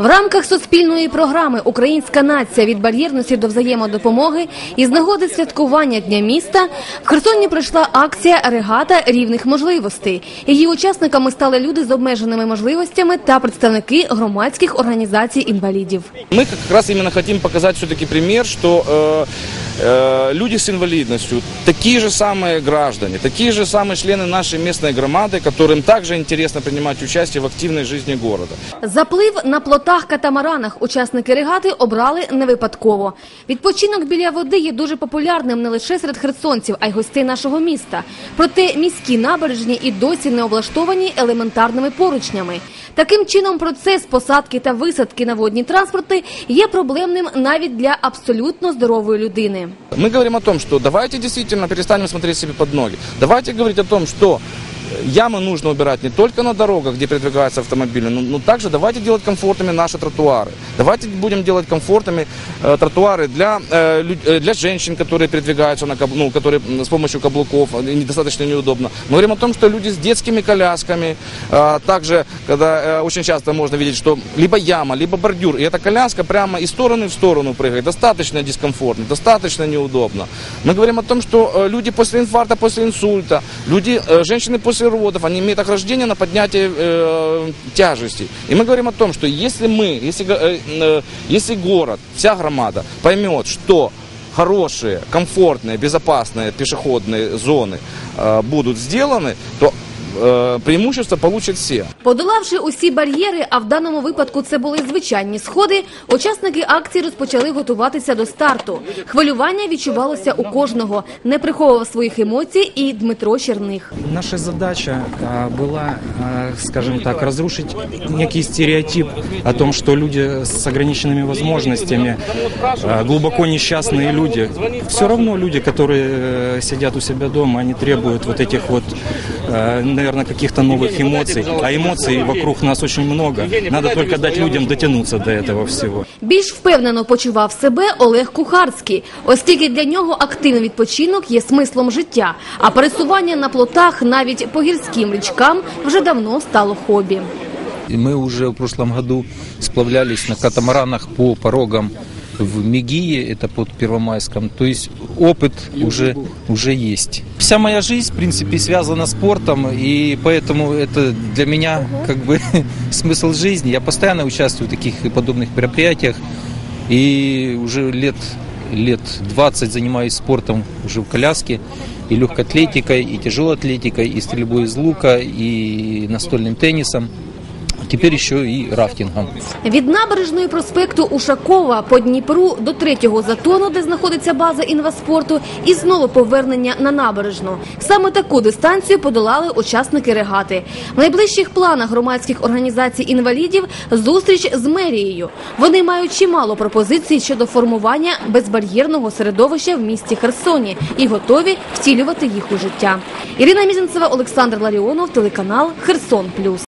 В рамках суспільної програми Українська нація від бар'єрності до взаємодопомоги із нагоди святкування Дня міста в Херсоні пройшла акція Регата рівних можливостей. Її учасниками стали люди з обмеженими можливостями та представники громадських організацій інвалідів. Ми якраз раз именно показати все-таки пример, что э, э, люди с инвалидностью такие же самые граждане, такие же самые члены нашей местной громады, которым также интересно принимать участие в активной жизни города. Заплив на плотах-катамаранах учасники регати обрали не випадково. Відпочинок біля води є дуже популярним не лише серед херсонців, а й гостей нашого міста. Проте міські набережні і досі не облаштовані елементарними поручнями. Таким чином, процес посадки та висадки на водні транспорти є проблемним навіть для абсолютно здорової людини. Ми говоримо о том, що давайте дійсно перестанемо смотреть собі под ноги. Давайте говорить о том, что ямы нужно убирать не только на дорогах, где передвигаются автомобили, но, но также давайте делать комфортными наши тротуары. Давайте будем делать комфортными э, тротуары для, э, э, для женщин, которые передвигаются, на, ну, которые с помощью каблуков, недостаточно неудобно. Мы говорим о том, что люди с детскими колясками, э, также, когда э, очень часто можно видеть, что либо яма, либо бордюр, и эта коляска прямо из стороны в сторону прыгает, достаточно дискомфортно, достаточно неудобно. Мы говорим о том, что э, люди после инфаркта, после инсульта, люди, э, женщины после родов, они имеют охлаждение на поднятие э, тяжести. И мы говорим о том, что если мы, если, э, э, если город, вся громада поймет, что хорошие, комфортные, безопасные пешеходные зоны э, будут сделаны, то преимущество получат все. Подолавши усі бар'єри, а в даному випадку це були звичайні сходи, учасники акції розпочали готуватися до старту. Хвилювання відчувалося у кожного. Не приховував своїх емоцій і Дмитро Черних. Наша задача а, была, а, скажем так, разрушить некий стереотип о том, что люди с ограниченными возможностями, а, глубоко несчастные люди, все равно люди, которые э, сидят у себя дома, они требуют вот этих вот, наверное, каких-то новых эмоций. А эмоций вокруг нас очень много. Надо только дать людям дотянуться до этого всего. Більш впевнено почував себе Олег Кухарський, оскільки для нього активний відпочинок є смислом життя, а пересування на плотах навіть по гірським річкам вже давно стало хобі. И Мы уже в прошлом году сплавлялись на катамаранах по порогам в Мегии, это под Первомайском. То есть опыт уже, уже есть. Вся моя жизнь, в принципе, связана с спортом, и поэтому это для меня как бы смысл жизни. Я постоянно участвую в таких и подобных мероприятиях, и уже лет, лет 20 занимаюсь спортом уже в коляске, и легкой атлетикой, и тяжелой атлетикой, и стрельбой из лука, и настольным теннисом. Теперь еще и рафтингом. Від набережної проспекту Ушакова по Дніпру до третього затону, де знаходиться база інваспорту, і знову повернення на набережну. Саме таку дистанцію подолали учасники регати. В найближчих планах громадських організацій інвалідів зустріч з мерією. Вони мають чимало пропозицій щодо формування безбар'єрного середовища в місті Херсоні і готові втілювати їх у життя. Ірина Мізінцева, Олександр Ларіонов, телеканал Херсон Плюс.